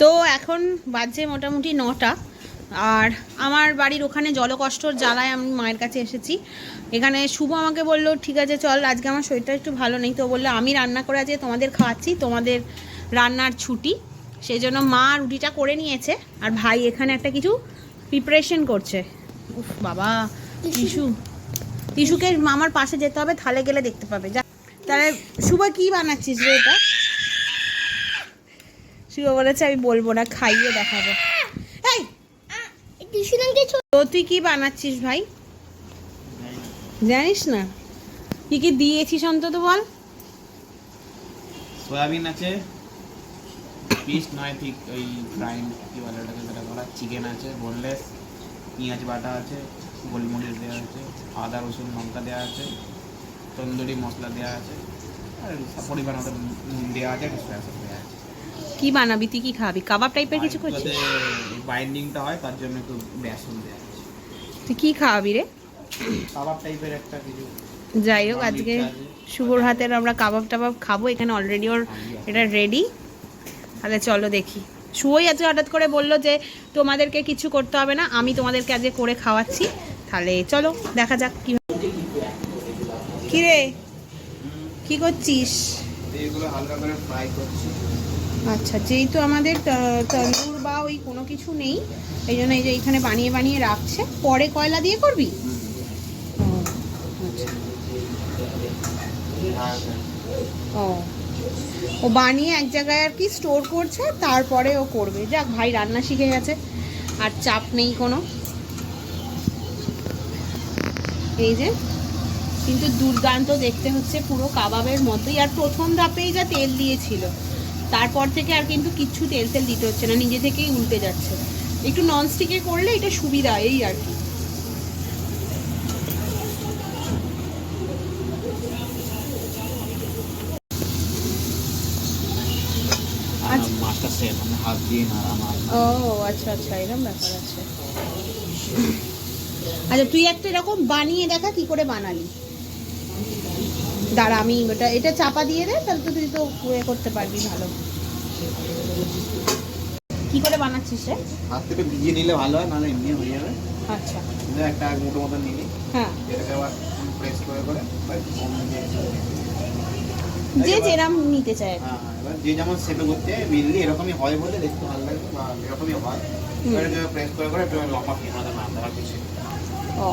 তো এখন বাজছে মোটামুটি নটা। আর আমার বাড়ির ওখানে জলকষ্টর জ্বালায় আমি মায়ের কাছে এসেছি। এখানে শুভ আমাকে বলল ঠিক আছে চল আজকে আমার শরীরটা একটু ভালো নেই। তো বলল আমি রান্না করে আজকে তোমাদের খাওয়াচ্ছি তোমাদের রান্নার ছুটি। সেই জন্য মা রুটিটা করে নিয়েছে আর ভাই এখানে একটা কিছু প্রিপারেশন করছে। উফ বাবা টিসু। টিসুকে মামার পাশে যেতে হবে থালে গেলে দেখতে পাবে। যা তাহলে শুভ কী বানাচ্ছিস রে এটা? শুভ বলেছে, আমি বলব না, খাইয়ে দেখাবো। এই! তো তুই কি বানাচ্ছিস ভাই? জানিস না? কি কি দিয়েছিস অন্তত বল? সয়াবিন আছে পিস নয়, ঠিক ওই ফ্রাইড কি বলে ওটাকে যেটা বলা, চিকেন আছে বোনলেস পেঁয়াজ বাটা আছে, গোলমরিচ দেওয়া আছে, আদা, রসুন লঙ্কা দেওয়া আছে, তন্দুরি মশলা দেওয়া আছে, আর পরিমাণ মতো দেওয়া আছে একটু সয়া দেওয়া আছে। কি বানাবি তুই কি খাবি? কাবাব টাইপের কিছু করছিস? বাইন্ডিংটা হয় তার জন্য একটু বেসন আছে তুই কি খাওয়াবি রে? কাবাব টাইপের একটা কিছু। যাই হোক আজকে শুভর হাতের আমরা কাবাব টাবাব খাব এখানে অলরেডি ওর এটা রেডি তাহলে চলো দেখি। শুভই আজকে হঠাৎ করে বলল যে তোমাদেরকে কিছু করতে হবে না আমি তোমাদেরকে আজকে করে খাওয়াচ্ছি। তাহলে চলো দেখা যাক কি কি রে কি করছিস? আচ্ছা যেহেতু আমাদের তন্দুর বা ওই কোনো কিছু নেই, এই জন্য এই যে এখানে বানিয়ে বানিয়ে রাখছে। পরে কয়লা দিয়ে করবি? ও আচ্ছা। ও বানিয়ে এক জায়গায় আর কি স্টোর করছে, তারপরে ও করবে। যাক, ভাই রান্না শিখে গেছে, আর চাপ নেই কোনো। এই যে কিন্তু দুর্দান্ত দেখতে হচ্ছে পুরো কাবাবের মতোই। আর প্রথম ধাপেই যা তেল দিয়েছিল তারপর থেকে আর কিন্তু কিচ্ছু তেল তেল দিতে হচ্ছে না নিজে থেকেই উল্টে যাচ্ছে। একটু ননস্টিকে করলে এটা সুবিধা এই আর কি। আচ্ছা। ও আচ্ছা আচ্ছা এরকম ব্যাপার আছে। আচ্ছা তুই একটা এরকম বানিয়ে দেখা কি করে বানালি? দাঁড়া আমি ওটা এটা চাপা দিয়ে দে তাহলে তো তুই তো এ করতে পারবি ভালো। কি করে বানাচ্ছিস রে? হাত থেকে ভিজিয়ে নিলে ভালো হয় নাহলে এমনি হয়ে যাবে। আচ্ছা। একটা মুঠো মতো নিলি হ্যাঁ। এটাকে আবার প্রেস করে করে যে যেরাম নিতে চায়। হ্যাঁ হ্যাঁ, এবার যে যেমন সেপে করতে মেনলি এরকমই হয় বলে দেখতে ভালো লাগে বা এরকমই হয়। এটাকে প্রেস করে করে একটু লম্বা মাথা মারতে আর কিছু ও।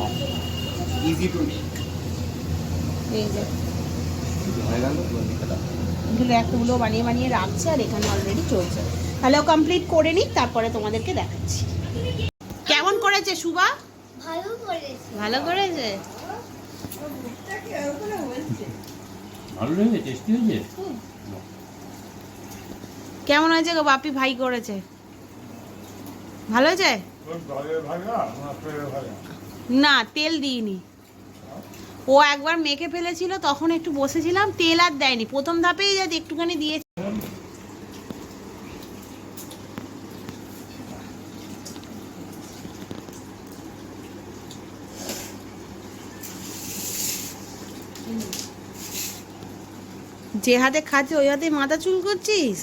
ইজি টু মেক এই যে। এগুলো একগুলো বানিয়ে বানিয়ে রাখছে আর এখানে অলরেডি চলছে। তাহলে ও কমপ্লিট করে নিক তারপরে তোমাদেরকে দেখাচ্ছি। কেমন করেছে সুবা ভালো করেছে। ভালো করেছে? ভালো লেগেছে টেস্টি হয়েছে? কেমন হয়েছে গো বাপি? ভাই করেছে? ভালো হয়েছে? না তেল দিইনি। ও একবার মেখে ফেলেছিল, তখন একটু বসেছিলাম, তেল আর দেয়নি। প্রথম ধাপেই যাতে একটুখানি দিয়েছে। যে হাতে খাচ্ছে, ওই হাতে মাথা চুল করছিস?